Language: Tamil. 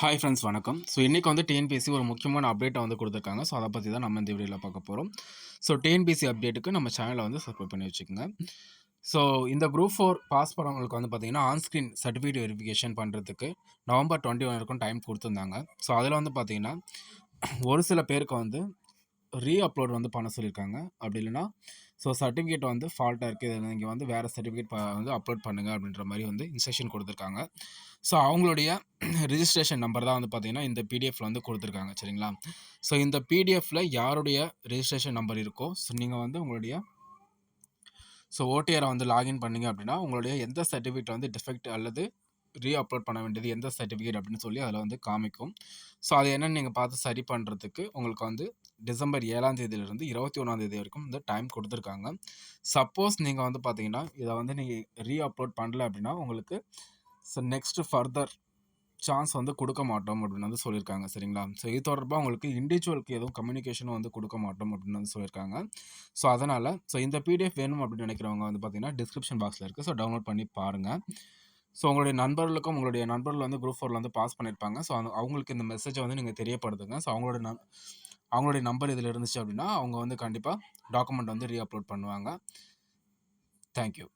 ஹாய் ஃப்ரெண்ட்ஸ் வணக்கம். ஸோ இன்றைக்கி வந்து டிஎன்பிசி ஒரு முக்கியமான அப்டேட்டை வந்து கொடுத்துருக்காங்க. ஸோ அதை பற்றி தான் நம்ம இந்த வீடியோவில் பார்க்க போகிறோம் ஸோ டிஎன்பிசி அப்டேட்டுக்கு நம்ம சேனலை வந்து சப்ஸ்கிரைப் பண்ணி வச்சுக்கோங்க. ஸோ இந்த குரூப் ஃபோர் பாஸ் பண்ணவங்களுக்கு வந்து பார்த்தீங்கன்னா ஆன்ஸ்க்ரீன் சர்டிஃபிகேட் வெரிஃபிகேஷன் பண்ணுறதுக்கு நவம்பர் டுவெண்ட்டி ஒன் வரைக்கும் டைம் கொடுத்துருந்தாங்க. ஸோ அதில் வந்து பார்த்திங்கன்னா ஒரு சில பேருக்கு வந்து ரீ அப்லோட் வந்து பண்ண சொல்லியிருக்காங்க. அப்படி இல்லைன்னா ஸோ சர்டிஃபிகேட் வந்து ஃபால்ட்டாக இருக்குது இதில் நீங்கள் வந்து வேறு சர்டிஃபிகேட் வந்து அப்லோட் பண்ணுங்கள் அப்படின்ற மாதிரி வந்து இன்ஸ்ட்ரக்ஷன் கொடுத்துருக்காங்க. ஸோ அவங்களுடைய ரிஜிஸ்ட்ரேஷன் நம்பர் தான் வந்து பார்த்தீங்கன்னா இந்த பிடிஎஃப்பில் வந்து கொடுத்துருக்காங்க சரிங்களா? ஸோ இந்த பிடிஎஃப்பில் யாருடைய ரிஜிஸ்ட்ரேஷன் நம்பர் இருக்கோ ஸோ நீங்கள் வந்து உங்களுடைய ஸோ ஓடிஆரை வந்து லாகின் பண்ணீங்க அப்படின்னா உங்களுடைய எந்த சர்டிஃபிகேட் வந்து டிஃபெக்ட் அல்லது ரீ அப்லோட் பண்ண வேண்டியது எந்த சர்டிஃபிகேட் அப்படின்னு சொல்லி அதில் வந்து காமிக்கும். ஸோ அது என்னென்னு நீங்கள் பார்த்து சரி பண்ணுறதுக்கு உங்களுக்கு வந்து டிசம்பர் ஏழாம் தேதியிலிருந்து இருபத்தி ஒன்றாம் தேதி வரைக்கும் இந்த டைம் கொடுத்துருக்காங்க. சப்போஸ் நீங்கள் வந்து பார்த்தீங்கன்னா இதை வந்து நீங்கள் ரீ அப்லோட் பண்ணல அப்படின்னா உங்களுக்கு ஸோ நெக்ஸ்ட்டு ஃபர்தர் சான்ஸ் வந்து கொடுக்க மாட்டோம் அப்படின்னு வந்து சொல்லியிருக்காங்க சரிங்களா? ஸோ இது தொடர்பாக உங்களுக்கு இண்டிவிஜுவலுக்கு எதுவும் கம்யூனிகேஷனும் வந்து கொடுக்க மாட்டோம் அப்படின்னு வந்து சொல்லியிருக்காங்க. ஸோ அதனால் ஸோ இந்த பிடிஎஃப் வேணும் அப்படின்னு நினைக்கிறவங்க வந்து பார்த்தீங்கன்னா டிஸ்கிரிப்ஷன் பாக்ஸில் இருக்குது ஸோ டவுன்லோட் பண்ணி பாருங்கள் ஸோ உங்களுடைய நண்பர்களுக்கும் உங்களுடைய நண்பர்கள் வந்து குரூப் ஃபோரில் வந்து பாஸ் பண்ணியிருப்பாங்க. ஸோ அந்த அவங்களுக்கு இந்த மெசேஜை வந்து நீங்கள் தெரியப்படுத்துங்க. ஸோ அவங்களோட ந அவங்களுடைய நம்பர் இதில் இருந்துச்சு அப்படின்னா அவங்க வந்து கண்டிப்பாக டாக்குமெண்ட் வந்து ரீ அப்லோட் பண்ணுவாங்க தேங்க்யூ